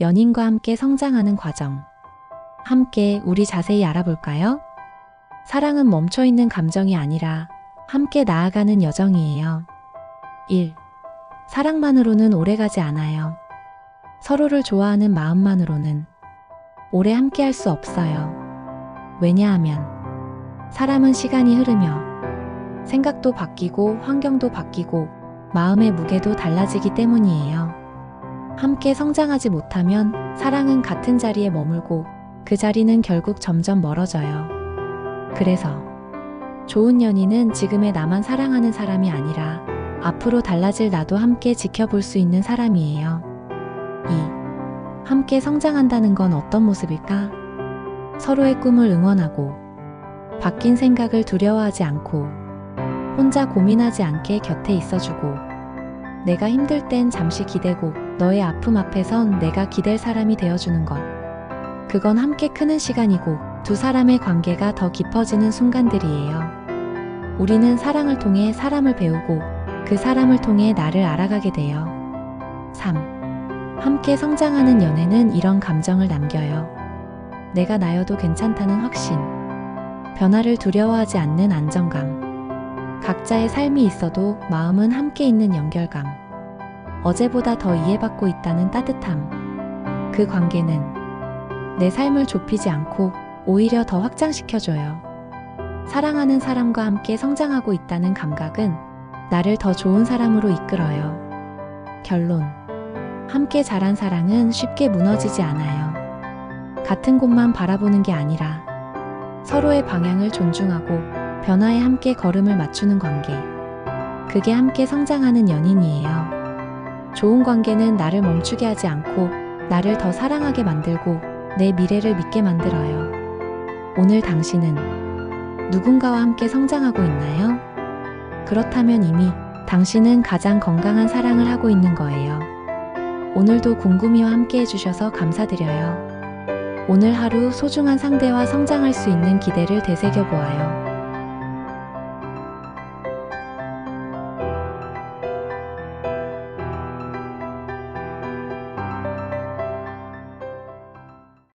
연인과 함께 성장하는 과정. 함께 우리 자세히 알아볼까요? 사랑은 멈춰있는 감정이 아니라 함께 나아가는 여정이에요. 1. 사랑만으로는 오래가지 않아요. 서로를 좋아하는 마음만으로는 오래 함께 할 수 없어요. 왜냐하면 사람은 시간이 흐르며 생각도 바뀌고 환경도 바뀌고 마음의 무게도 달라지기 때문이에요. 함께 성장하지 못하면 사랑은 같은 자리에 머물고 그 자리는 결국 점점 멀어져요. 그래서 좋은 연인은 지금의 나만 사랑하는 사람이 아니라 앞으로 달라질 나도 함께 지켜볼 수 있는 사람이에요. 2. 함께 성장한다는 건 어떤 모습일까? 서로의 꿈을 응원하고 바뀐 생각을 두려워하지 않고 혼자 고민하지 않게 곁에 있어주고 내가 힘들 땐 잠시 기대고 너의 아픔 앞에선 내가 기댈 사람이 되어주는 것. 그건 함께 크는 시간이고 두 사람의 관계가 더 깊어지는 순간들이에요. 우리는 사랑을 통해 사람을 배우고 그 사람을 통해 나를 알아가게 돼요. 3. 함께 성장하는 연애는 이런 감정을 남겨요. 내가 나여도 괜찮다는 확신. 변화를 두려워하지 않는 안정감. 각자의 삶이 있어도 마음은 함께 있는 연결감. 어제보다 더 이해받고 있다는 따뜻함. 그 관계는 내 삶을 좁히지 않고 오히려 더 확장시켜줘요. 사랑하는 사람과 함께 성장하고 있다는 감각은 나를 더 좋은 사람으로 이끌어요. 결론. 함께 자란 사랑은 쉽게 무너지지 않아요. 같은 곳만 바라보는 게 아니라 서로의 방향을 존중하고 변화에 함께 걸음을 맞추는 관계. 그게 함께 성장하는 연인이에요. 좋은 관계는 나를 멈추게 하지 않고 나를 더 사랑하게 만들고 내 미래를 믿게 만들어요. 오늘 당신은 누군가와 함께 성장하고 있나요? 그렇다면 이미 당신은 가장 건강한 사랑을 하고 있는 거예요. 오늘도 궁금이와 함께 해주셔서 감사드려요. 오늘 하루 소중한 상대와 성장할 수 있는 기대를 되새겨 보아요.